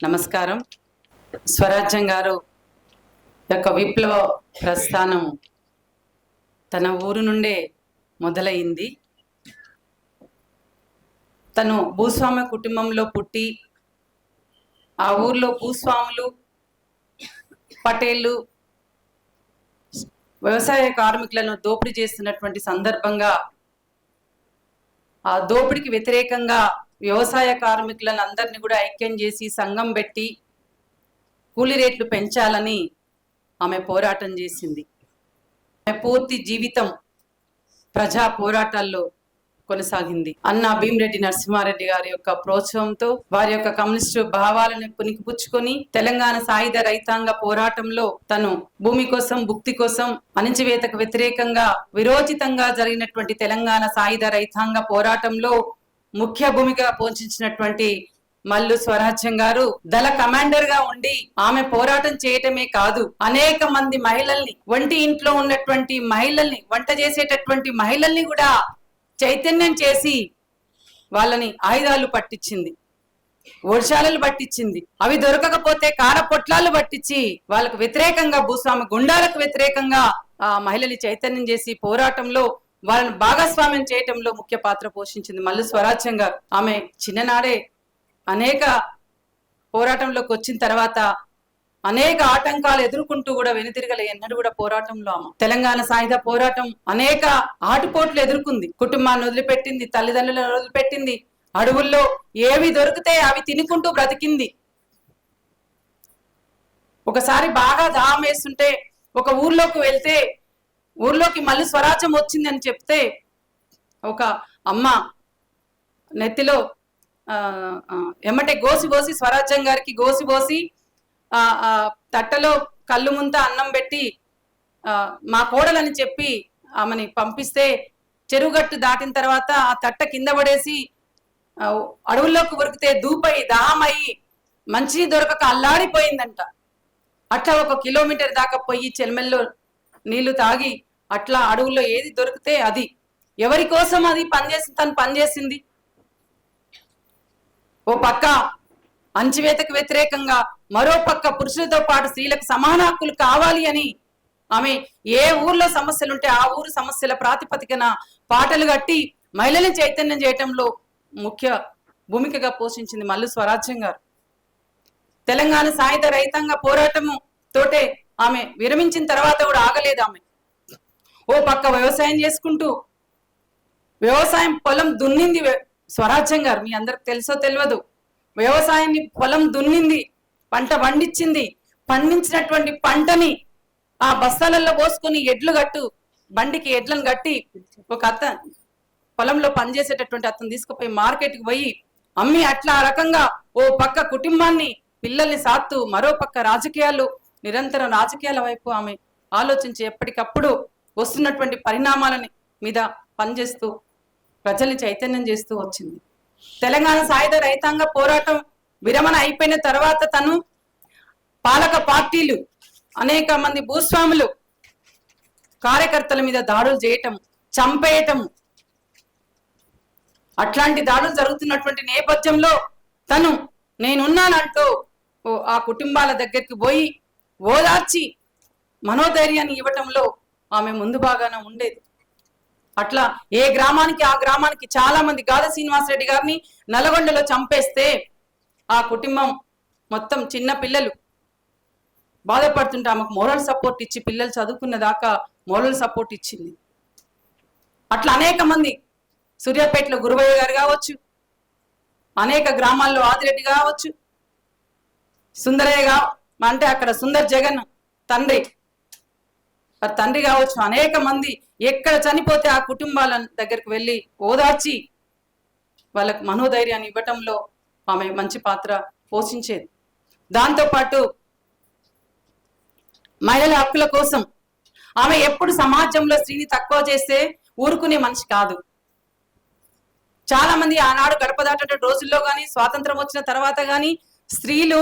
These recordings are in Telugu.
నమస్కారం. స్వరాజ్యం గారు యొక్క విప్లవ ప్రస్థానం తన ఊరు నుండే మొదలైంది. తను భూస్వామ్య కుటుంబంలో పుట్టి ఆ ఊర్లో భూస్వాములు పటేళ్ళు వ్యవసాయ కార్మికులను దోపిడీ చేస్తున్నటువంటి సందర్భంగా ఆ దోపిడీకి వ్యతిరేకంగా వ్యవసాయ కార్మికులను అందరినీ కూడా ఐక్యం చేసి సంఘం పెట్టి కూలీ రేట్లు పెంచాలని ఆమె పోరాటం చేసింది. ఆమె పూర్తి జీవితం ప్రజా పోరాటాల్లో కొనసాగింది. అన్న భీమిరెడ్డి నరసింహారెడ్డి గారి యొక్క ప్రోత్సాహంతో వారి యొక్క కమ్యూనిస్టు భావాలను పునికిపుచ్చుకొని తెలంగాణ సాయుధ రైతాంగ పోరాటంలో తను భూమి కోసం భుక్తి కోసం అణిచివేతకు వ్యతిరేకంగా విరోచితంగా జరిగినటువంటి తెలంగాణ సాయుధ రైతాంగ పోరాటంలో ముఖ్య భూమిక పోషించినటువంటి మల్లు స్వరాజ్యం గారు దళ కమాండర్గా ఉండి ఆమె పోరాటం చేయటమే కాదు అనేక మంది మహిళల్ని వంటి ఇంట్లో ఉన్నటువంటి మహిళల్ని వంట చేసేటటువంటి మహిళల్ని కూడా చైతన్యం చేసి వాళ్ళని ఆయుధాలు పట్టించింది వర్షాలను పట్టించింది. అవి దొరకకపోతే కార పొట్లాలు పట్టించి వాళ్ళకు వ్యతిరేకంగా భూస్వామి గుండాలకు వ్యతిరేకంగా ఆ మహిళని చైతన్యం చేసి పోరాటంలో వాళ్ళని భాగస్వామ్యం చేయటంలో ముఖ్య పాత్ర పోషించింది మల్లు స్వరాజ్యం గారు. ఆమె చిన్ననాడే అనేక పోరాటంలోకి వచ్చిన తర్వాత అనేక ఆటంకాలు ఎదుర్కొంటూ కూడా వెనుతిరగలే ఎన్నడూ కూడా పోరాటంలో ఆమె. తెలంగాణ సాయుధ పోరాటం అనేక ఆటుపోట్లు ఎదుర్కొంది. కుటుంబాన్ని వదిలిపెట్టింది తల్లిదండ్రులను వదిలిపెట్టింది అడవుల్లో ఏవి దొరికితే అవి తినుకుంటూ బ్రతికింది. ఒకసారి బాగా దాహం వేస్తుంటే ఒక ఊర్లోకి వెళ్తే ఊర్లోకి మళ్ళీ స్వరాజ్యం వచ్చిందని చెప్తే ఒక అమ్మ నెత్తిలో ఆ, ఎమ్మటే గోసి పోసి స్వరాజ్యం గారికి గోసి పోసి తట్టలో కళ్ళు ముంత అన్నం పెట్టి మా కోడలని చెప్పి ఆమెని పంపిస్తే చెరువుగట్టు దాటిన తర్వాత ఆ తట్ట కింద పడేసి అడవుల్లోకి ఉరికితే దూపై దాహమై మంచి దొరకక అల్లాడిపోయిందంట. అట్లా ఒక కిలోమీటర్ దాకా పోయి చెల్మెల్లో నీళ్ళు తాగి అట్లా అడవుల్లో ఏది దొరికితే అది. ఎవరి కోసం అది పనిచేసి తను పనిచేసింది. ఓ పక్క అంచివేతకు వ్యతిరేకంగా మరో పక్క పురుషులతో పాటు స్త్రీలకు సమాన హక్కులు కావాలి అని ఆమె ఏ ఊర్లో సమస్యలు ఉంటే ఆ ఊరు సమస్యల ప్రాతిపదికన పాటలు కట్టి మహిళల్ని చైతన్యం చేయటంలో ముఖ్య భూమికగా పోషించింది మల్లు స్వరాజ్యం గారు. తెలంగాణ సాయుధ రైతాంగ పోరాటము తోటే ఆమె విరమించిన తర్వాత కూడా ఆగలేదు ఆమె. ఓ పక్క వ్యవసాయం చేసుకుంటూ వ్యవసాయం పొలం దున్నింది స్వరాజ్యం గారు మీ అందరికి తెలుసో తెలియదు. వ్యవసాయాన్ని పొలం దున్నింది పంట పండించింది పండించినటువంటి పంటని ఆ బస్తాలలో పోసుకొని ఎడ్లు కట్టు బండికి ఎడ్లను కట్టి ఒక అత్త పొలంలో పనిచేసేటటువంటి అతను తీసుకుపోయి మార్కెట్కి పోయి అమ్మి అట్లా ఆ రకంగా ఓ పక్క కుటుంబాన్ని పిల్లల్ని సాత్తు మరో పక్క రాజకీయాలు నిరంతరం రాజకీయాల వైపు ఆమె ఆలోచించి ఎప్పటికప్పుడు వస్తున్నటువంటి పరిణామాలని మీద పనిచేస్తూ ప్రజల్ని చైతన్యం చేస్తూ వచ్చింది. తెలంగాణ సాయుధ రైతాంగ పోరాటం విరమణ అయిపోయిన తర్వాత తను పాలక పార్టీలు అనేక మంది భూస్వాములు కార్యకర్తల మీద దాడులు చేయటం చంపేయటం అట్లాంటి దాడులు జరుగుతున్నటువంటి నేపథ్యంలో తను నేనున్నానంటూ ఆ కుటుంబాల దగ్గరికి పోయి ఓదార్చి మనోధైర్యాన్ని ఇవ్వటంలో ఆమె ముందు బాగాన ఉండేది. అట్లా ఏ గ్రామానికి ఆ గ్రామానికి చాలా మంది గాద శ్రీనివాసరెడ్డి గారిని నల్గొండలో చంపేస్తే ఆ కుటుంబం మొత్తం చిన్న పిల్లలు. బాధపడుతుంటే ఆమెకు మోరల్ సపోర్ట్ ఇచ్చి పిల్లలు చదువుకున్న దాకా మోరల్ సపోర్ట్ ఇచ్చింది. అట్లా అనేక మంది సూర్యాపేటలో గురువయ్య గారు కావచ్చు అనేక గ్రామాల్లో ఆదిరెడ్డి కావచ్చు సుందరయ్య అంటే అక్కడ సుందర్ జగన్ తండ్రి వారి తండ్రి కావచ్చు అనేక మంది ఎక్కడ చనిపోతే ఆ కుటుంబాల దగ్గరికి వెళ్ళి ఓదార్చి వాళ్ళకు మనోధైర్యాన్ని ఇవ్వటంలో ఆమె మంచి పాత్ర పోషించేది. దాంతోపాటు మహిళల హక్కుల కోసం ఆమె ఎప్పుడు సమాజంలో స్త్రీని తక్కువ చేస్తే ఊరుకునే మనిషి కాదు. చాలా మంది ఆనాడు గడప దాటే రోజుల్లో కానీ స్వాతంత్రం వచ్చిన తర్వాత కానీ స్త్రీలు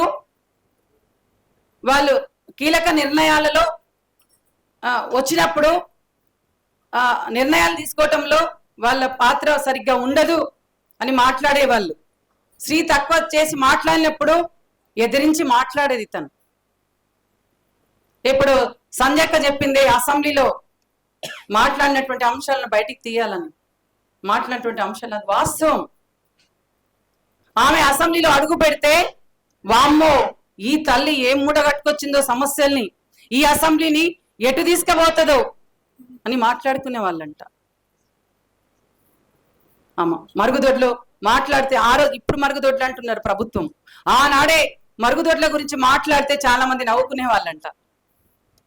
వాళ్ళు కీలక నిర్ణయాలలో వచ్చినప్పుడు ఆ నిర్ణయాలు తీసుకోవటంలో వాళ్ళ పాత్ర సరిగ్గా ఉండదు అని మాట్లాడేవాళ్ళు. స్త్రీ తక్కువ చేసి మాట్లాడినప్పుడు ఎదిరించి మాట్లాడేది తను. ఇప్పుడు సంజక్క చెప్పింది అసెంబ్లీలో మాట్లాడినటువంటి అంశాలను బయటికి తీయాలని. మాట్లాడినటువంటి అంశాలు అది వాస్తవం. ఆమె అసెంబ్లీలో అడుగు పెడితే వామ్మో ఈ తల్లి ఏం మూడగట్టుకొచ్చిందో సమస్యల్ని ఈ అసెంబ్లీని ఎటు తీసుకుపోతుందో అని మాట్లాడుకునే వాళ్ళంట. ఆమా మరుగుదొడ్లు మాట్లాడితే ఆ రోజు ఇప్పుడు మరుగుదొడ్లు అంటున్నారు ప్రభుత్వం. ఆనాడే మరుగుదొడ్ల గురించి మాట్లాడితే చాలా మంది నవ్వుకునే వాళ్ళంట.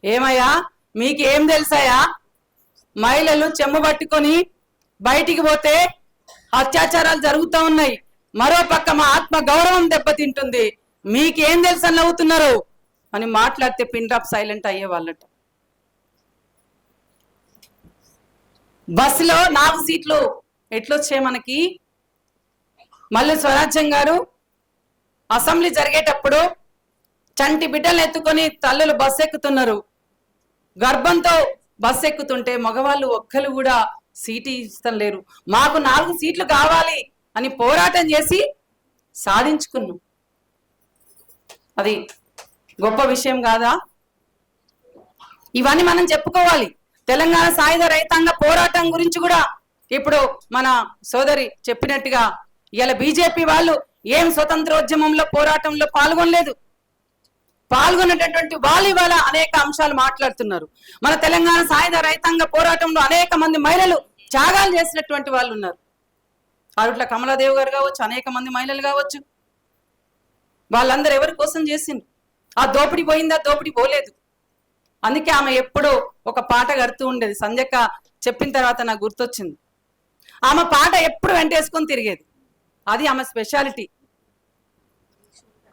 ఏమయ్యా మీకు ఏం తెలుసాయా మహిళలు చెమ్మ పట్టుకొని బయటికి పోతే అత్యాచారాలు జరుగుతూ ఉన్నాయి. మరో పక్క మా ఆత్మ గౌరవం దెబ్బతింటుంది. మీకేం తెలుసని నవ్వుతున్నారు? అని మాట్లాడితే పిన్ డ్రాప్ సైలెంట్ అయ్యే బస్సులో నాలుగు సీట్లు ఎట్లొచ్చాయి మనకి? మళ్ళీ స్వరాజ్యం గారు అసెంబ్లీ జరిగేటప్పుడు చంటి బిడ్డలు ఎత్తుకొని తల్లులు బస్సు ఎక్కుతున్నారు గర్భంతో బస్సు ఎక్కుతుంటే మగవాళ్ళు ఒక్కరు కూడా సీటు ఇష్టం లేరు. మాకు నాలుగు సీట్లు కావాలి అని పోరాటం చేసి సాధించుకున్నాం. అది గొప్ప విషయం కాదా? ఇవన్నీ మనం చెప్పుకోవాలి. తెలంగాణ సాయుధ రైతాంగ పోరాటం గురించి కూడా ఇప్పుడు మన సోదరి చెప్పినట్టుగా ఇలా బీజేపీ వాళ్ళు ఏం స్వతంత్రోద్యమంలో పోరాటంలో పాల్గొనలేదు. పాల్గొనేటటువంటి వాళ్ళు ఇవాళ అనేక అంశాలు మాట్లాడుతున్నారు. మన తెలంగాణ సాయుధ రైతాంగ పోరాటంలో అనేక మంది మహిళలు త్యాగాలు చేసినటువంటి వాళ్ళు ఉన్నారు. అరుట్ల కమలాదేవి గారు కావచ్చు అనేక మంది మహిళలు కావచ్చు. వాళ్ళందరూ ఎవరి కోసం చేసిండ్రు? ఆ దోపిడి పోయిందా? దోపిడి పోలేదు. అందుకే ఆమె ఎప్పుడో ఒక పాట కడుతూ ఉండేది. సంజక్క చెప్పిన తర్వాత నాకు గుర్తొచ్చింది. ఆమె పాట ఎప్పుడు వెంటేసుకొని తిరిగేది. అది ఆమె స్పెషాలిటీ.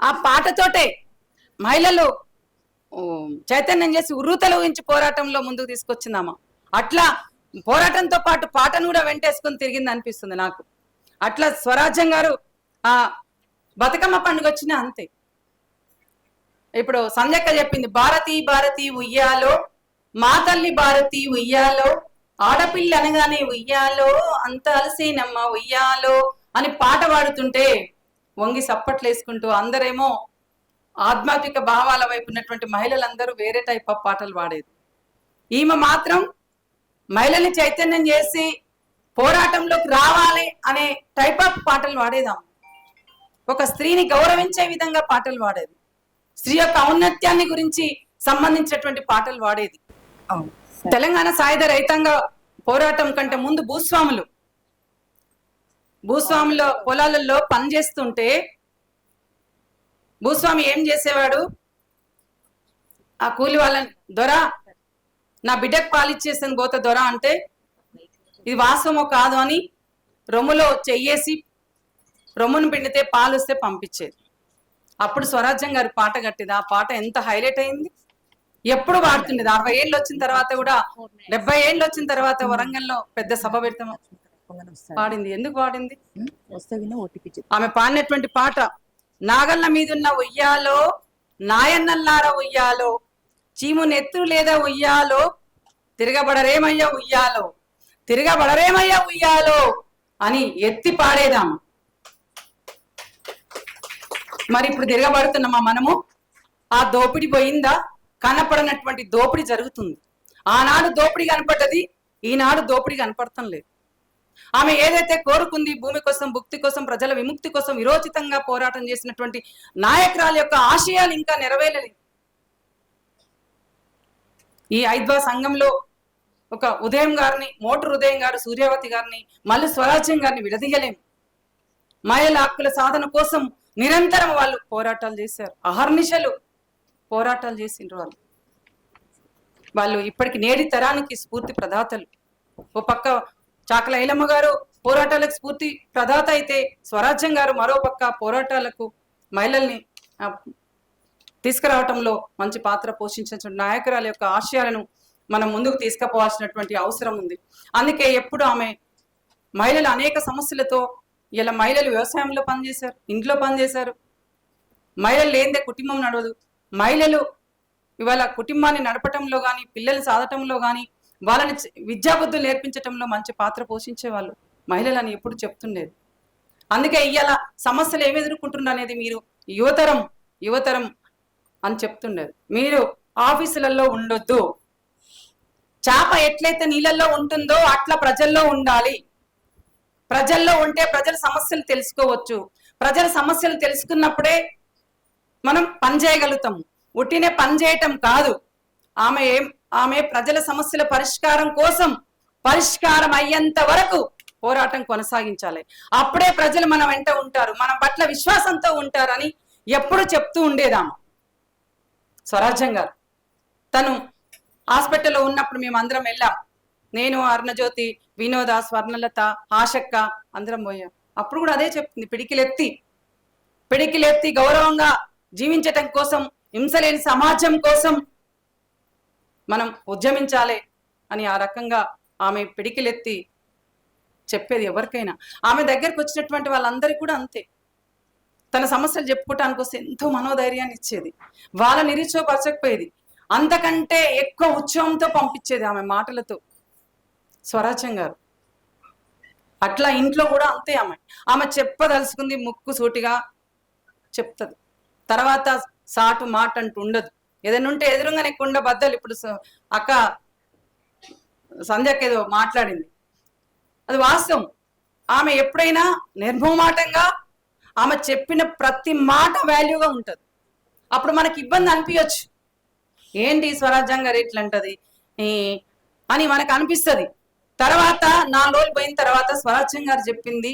ఆ పాటతోటే మహిళలు చైతన్యం చేసి ఉర్రూతలు ఊహించి పోరాటంలో ముందుకు తీసుకొచ్చింది ఆమె. అట్లా పోరాటంతో పాటు పాటను కూడా వెంటేసుకొని తిరిగింది అనిపిస్తుంది నాకు. అట్లా స్వరాజ్యం గారు ఆ బతుకమ్మ పండుగ వచ్చినా అంతే. ఇప్పుడు సంధ్యక్క చెప్పింది భారతి భారతి ఉయ్యాలో మా తల్లి భారతి ఉయ్యాలో ఆడపిల్ల అనగానే ఉయ్యాలో అంత అలసేనమ్మ ఉయ్యాలో అని పాట పాడుతుంటే వంగి సప్పట్లు వేసుకుంటూ అందరేమో ఆధ్యాత్మిక భావాల వైపు ఉన్నటువంటి మహిళలందరూ వేరే టైప్ ఆఫ్ పాటలు పాడేది. ఈమె మాత్రం మహిళల్ని చైతన్యం చేసి పోరాటంలోకి రావాలి అనే టైప్ ఆఫ్ పాటలు పాడేదాం ఒక స్త్రీని గౌరవించే విధంగా పాటలు పాడేది. స్త్రీ యొక్క ఔన్నత్యాన్ని గురించి సంబంధించినటువంటి పాటలు అవును. తెలంగాణ సాయుధ రైతాంగ పోరాటం కంటే ముందు భూస్వాములు. భూస్వాముల పొలాలలో పని చేస్తుంటే భూస్వామి ఏం చేసేవాడు? ఆ కూలి వాళ్ళని దొర నా బిడ్డకు పాలిచ్చేసాను పోత దొర అంటే ఇది వాస్తవమో కాదు అని రొమ్ములో చెయ్యేసి రొమ్మును పిండితే పాలు వస్తే పంపించేది. అప్పుడు స్వరాజ్యం గారి పాట కట్టింది. ఆ పాట ఎంత హైలైట్ అయింది? ఎప్పుడు పాడుతుండేది అరవై ఏళ్ళు వచ్చిన తర్వాత కూడా డెబ్బై ఏళ్ళు వచ్చిన తర్వాత వరంగల్లో పెద్ద సభ పెడతాం. పాడింది. ఎందుకు పాడింది? ఆమె పాడినటువంటి పాట నాగళ్ళ మీదున్న ఉయ్యాలో నాయన్నల్లార ఉయ్యాలో చీము నెత్తు లేదా ఉయ్యాలో తిరగబడరేమయ్యా ఉయ్యాలో తిరగబడరేమయ్యా ఉయ్యాలో అని ఎత్తి పాడేదాం. మరి ఇప్పుడు తిరగబడుతున్నామా మనము? ఆ దోపిడి పోయిందా? కనపడనటువంటి దోపిడి జరుగుతుంది. ఆనాడు దోపిడి కనపడ్డది ఈనాడు దోపిడి కనపడటం లేదు. ఆమె ఏదైతే కోరుకుంది భూమి కోసం భుక్తి కోసం ప్రజల విముక్తి కోసం విరోచితంగా పోరాటం చేసినటువంటి నాయకురాల యొక్క ఆశయాలు ఇంకా నెరవేరలేదు. ఈ ఐద్వా సంఘంలో ఒక ఉదయం గారిని మోటార్ ఉదయం గారు సూర్యావతి గారిని మళ్ళీ స్వరాజ్యం గారిని విడదీయలేం మహిళల హక్కుల సాధన కోసం నిరంతరం వాళ్ళు పోరాటాలు చేశారు. అహర్నిశలు పోరాటాలు చేసిండ్రు వాళ్ళు. వాళ్ళు ఇప్పటికి నేడి తరానికి స్ఫూర్తి ప్రదాతలు. ఓ పక్క చాకల ఐలమ్మ గారు పోరాటాలకు స్ఫూర్తి ప్రదాత అయితే స్వరాజ్యం గారు మరో పక్క పోరాటాలకు మహిళల్ని తీసుకురావటంలో మంచి పాత్ర పోషించిన నాయకురాల యొక్క ఆశయాలను మనం ముందుకు తీసుకుపోవాల్సినటువంటి అవసరం ఉంది. అందుకే ఎప్పుడు ఆమె మహిళలు అనేక సమస్యలతో ఇలా మహిళలు వ్యవసాయంలో పనిచేశారు ఇంట్లో పనిచేశారు. మహిళలు లేనిదే కుటుంబం నడవదు. మహిళలు ఇవాళ కుటుంబాన్ని నడపటంలో కానీ పిల్లల్ని సాధటంలో కానీ వాళ్ళని విద్యాబుద్ధులు నేర్పించటంలో మంచి పాత్ర పోషించే వాళ్ళు మహిళలని ఎప్పుడు చెప్తుండేది. అందుకే ఇవాళ సమస్యలు ఏమి ఎదుర్కొంటున్నారు అనేది మీరు యువతరం యువతరం అని చెప్తుండేది. మీరు ఆఫీసులలో ఉండొద్దు. చేప ఎట్లయితే నీళ్ళల్లో ఉంటుందో అట్లా ప్రజల్లో ఉండాలి. ప్రజల్లో ఉంటే ప్రజల సమస్యలు తెలుసుకోవచ్చు. ప్రజల సమస్యలు తెలుసుకున్నప్పుడే మనం పని చేయగలుగుతాం. ఉట్టినే పని చేయటం కాదు. ఆమె ఏం ఆమె ప్రజల సమస్యల పరిష్కారం కోసం పరిష్కారం అయ్యేంత వరకు పోరాటం కొనసాగించాలి. అప్పుడే ప్రజలు మన వెంట ఉంటారు. మన పట్ల విశ్వాసంతో ఉంటారని ఎప్పుడు చెప్తూ ఉండేదాము స్వరాజ్యం గారు. తను హాస్పిటల్లో ఉన్నప్పుడు మేము అందరం వెళ్ళాం. నేను అరుణజ్యోతి వినోద స్వర్ణలత ఆశక్క అందరం పోయాం. అప్పుడు కూడా అదే చెప్తుంది పిడికిలెత్తి పిడికిలెత్తి గౌరవంగా జీవించటం కోసం హింసలేని సమాజం కోసం మనం ఉద్యమించాలి అని ఆ రకంగా ఆమె పిడికిలెత్తి చెప్పేది ఎవరికైనా. ఆమె దగ్గరకు వచ్చినటువంటి వాళ్ళందరికీ కూడా అంతే. తన సమస్యలు చెప్పుకోవటానికి వస్తే ఎంతో మనోధైర్యాన్ని ఇచ్చేది. వాళ్ళ నిరుత్సవపరచకపోయేది అంతకంటే ఎక్కువ ఉత్సవంతో పంపించేది ఆమె మాటలతో. స్వరాజ్యం గారు. అట్లా ఇంట్లో కూడా అంతే ఆమె. ఆమె చెప్పదలుచుకుంది ముక్కు సూటిగా చెప్తుంది. తర్వాత సాటు మాట అంటూ ఉండదు. ఏదైనా ఉంటే ఎదురుగానే కుండ బద్దలు ఇప్పుడు అక్క సంధ్యకి ఏదో మాట్లాడింది. అది వాస్తవం. ఆమె ఎప్పుడైనా నిర్మమాటంగా ఆమె చెప్పిన ప్రతి మాట వాల్యూగా ఉంటుంది. అప్పుడు మనకి ఇబ్బంది అనిపించచ్చు ఏంటి స్వరాజ్యం గారు ఇట్లంటది? ఈ అని మనకు అనిపిస్తుంది. తర్వాత నాలుగు రోజులు పోయిన తర్వాత స్వరాజ్యం గారు చెప్పింది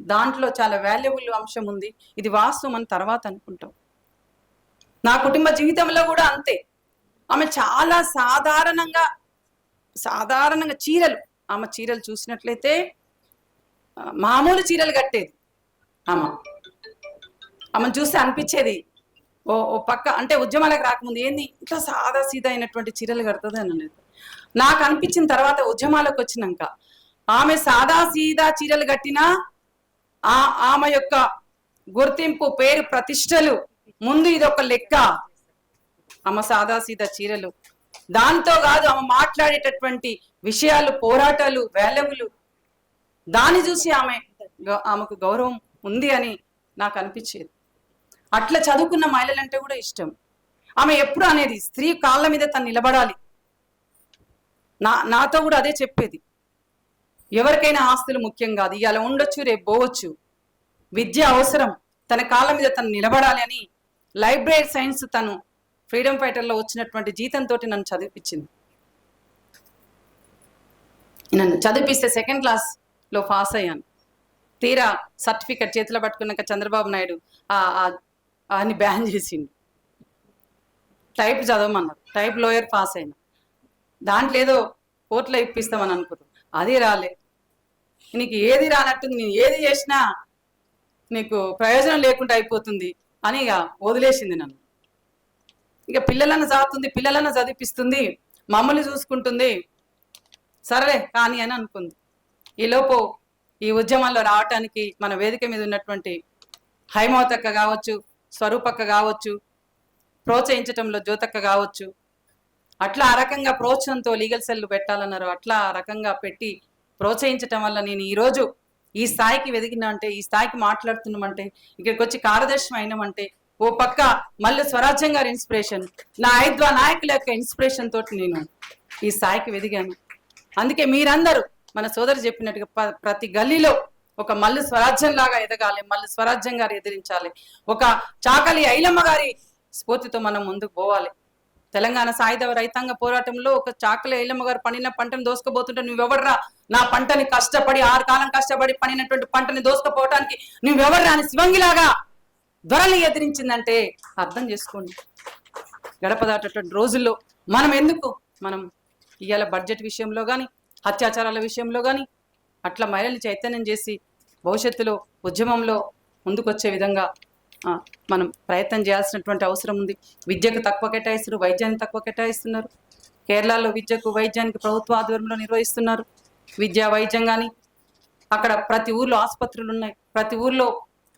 దాంట్లో చాలా వాల్యుబుల్ అంశం ఉంది. ఇది వాస్తవం అని తర్వాత అనుకుంటాం. నా కుటుంబ జీవితంలో కూడా అంతే. ఆమె చాలా సాధారణంగా సాధారణంగా చీరలు ఆమె చీరలు చూసినట్లయితే మామూలు చీరలు కట్టేది ఆమె. ఆమెను చూస్తే అనిపించేది ఓ ఓ పక్క అంటే ఉద్యమాలకు రాకముందు ఏంది ఇట్లా సాదా సీదా అయినటువంటి చీరలు కడుతుంది అని అనేది నాకు అనిపించిన తర్వాత ఉద్యమాలకు వచ్చినాక. ఆమె సాదా సీదా చీరలు కట్టినా ఆ ఆమె యొక్క గుర్తింపు పేరు ప్రతిష్టలు ముందు ఇది ఒక లెక్క. ఆమె సాదా సీదా చీరలు. దాంతో కాదు ఆమె మాట్లాడేటటువంటి విషయాలు పోరాటాలు వేలవులు. దాన్ని చూసి ఆమె ఆమెకు గౌరవం ఉంది అని నాకు అనిపించేది. అట్లా చదువుకున్న మహిళలంటే కూడా ఇష్టం. ఆమె ఎప్పుడు అనేది స్త్రీ కాళ్ళ మీద తను నిలబడాలి. నా నాతో కూడా అదే చెప్పేది. ఎవరికైనా ఆస్తులు ముఖ్యం కాదు. ఇవాళ ఉండొచ్చు రేపు పోవచ్చు. విద్య అవసరం. తన కాళ్ళ మీద తను నిలబడాలి అని లైబ్రరీ సైన్స్ తను ఫ్రీడమ్ ఫైటర్లో వచ్చినటువంటి జీతంతో నన్ను చదివిపించింది. నన్ను చదివిపిస్తే సెకండ్ క్లాస్లో పాస్ అయ్యాను. తీరా సర్టిఫికెట్ చేతిలో పట్టుకున్నాక చంద్రబాబు నాయుడు అని బ్యాన్ చేసిండు. టైప్ చదవమన్నారు. టైప్ లోయర్ పాస్ అయినా. దాంట్లో ఏదో కోర్టులో ఇప్పిస్తామని అనుకున్నాను అది రాలే. నీకు ఏది రానట్టుంది నేను ఏది చేసినా నీకు ప్రయోజనం లేకుండా అయిపోతుంది అని ఇక వదిలేసింది నన్ను. ఇక పిల్లలను చదువుతుంది పిల్లలను చదివిపిస్తుంది మమ్మల్ని చూసుకుంటుంది. సరేలే కానీ అని అనుకుంది. ఈలోపు ఈ ఉద్యమంలో రావటానికి మన వేదిక మీద ఉన్నటువంటి హైమవతక్క కావచ్చు స్వరూపక్క కావచ్చు ప్రోత్సహించటంలో జ్యోతక్క కావచ్చు అట్లా ఆ రకంగా ప్రోత్సాహంతో లీగల్ సెల్ పెట్టాలన్నారు. అట్లా ఆ రకంగా పెట్టి ప్రోత్సహించటం వల్ల నేను ఈరోజు ఈ స్థాయికి వెదిగినా అంటే ఈ స్థాయికి మాట్లాడుతున్నామంటే ఇక్కడికి వచ్చి కార్యదర్శనం అయినామంటే ఓ పక్క మళ్ళీ స్వరాజ్యం గారి ఇన్స్పిరేషన్ నా ఐద్వా నాయకుల యొక్క ఇన్స్పిరేషన్ తోటి నేను ఈ స్థాయికి వెదిగాను. అందుకే మీరందరూ మన సోదరు చెప్పినట్టుగా ప్రతి గల్లీలో ఒక మల్లు స్వరాజ్యం లాగా ఎదగాలి మల్లు స్వరాజ్యం గారు ఎదిరించాలి. ఒక చాకలి ఐలమ్మ గారి స్ఫూర్తితో మనం ముందుకు పోవాలి. తెలంగాణ సాయుధ రైతాంగ పోరాటంలో ఒక చాకల ఐలమ్మ గారు పండిన పంటను దోసుకుపోతుంటే నువ్వెవర్రా? నా పంటని కష్టపడి ఆరు కాలం కష్టపడి పండినటువంటి పంటని దోసుకుపోవటానికి నువ్వెవర్రా అని శివంగిలాగా ధరలు ఎదిరించిందంటే అర్థం చేసుకోండి. గడప దాటటువంటి రోజుల్లో మనం ఎందుకు మనం ఇవాళ బడ్జెట్ విషయంలో కానీ అత్యాచారాల విషయంలో కానీ అట్లా మహిళలు చైతన్యం చేసి భవిష్యత్తులో ఉద్యమంలో ముందుకొచ్చే విధంగా మనం ప్రయత్నం చేయాల్సినటువంటి అవసరం ఉంది. విద్యకు తక్కువ కేటాయిస్తున్నారు వైద్యానికి తక్కువ కేటాయిస్తున్నారు. కేరళలో విద్యకు వైద్యానికి ప్రభుత్వ ఆధ్వర్యంలో నిర్వహిస్తున్నారు. విద్య వైద్యం కానీ అక్కడ ప్రతి ఊర్లో ఆసుపత్రులు ఉన్నాయి. ప్రతి ఊర్లో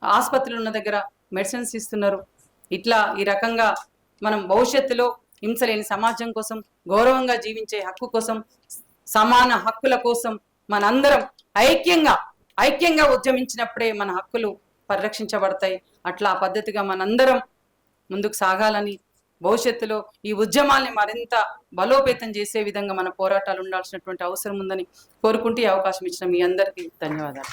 ఆసుపత్రులు ఉన్న దగ్గర మెడిసిన్స్ ఇస్తున్నారు. ఇట్లా ఈ రకంగా మనం భవిష్యత్తులో హింసలేని సమాజం కోసం గౌరవంగా జీవించే హక్కు కోసం సమాన హక్కుల కోసం మనందరం ఐక్యంగా ఐక్యంగా ఉద్యమించినప్పుడే మన హక్కులు పరిరక్షించబడతాయి. అట్లా ఆ పద్ధతిగా మనందరం ముందుకు సాగాలని భవిష్యత్తులో ఈ ఉద్యమాల్ని మరింత బలోపేతం చేసే విధంగా మన పోరాటాలు ఉండాల్సినటువంటి అవసరం ఉందని కోరుకుంటూ ఈ అవకాశం ఇచ్చిన మీ అందరికీ ధన్యవాదాలు.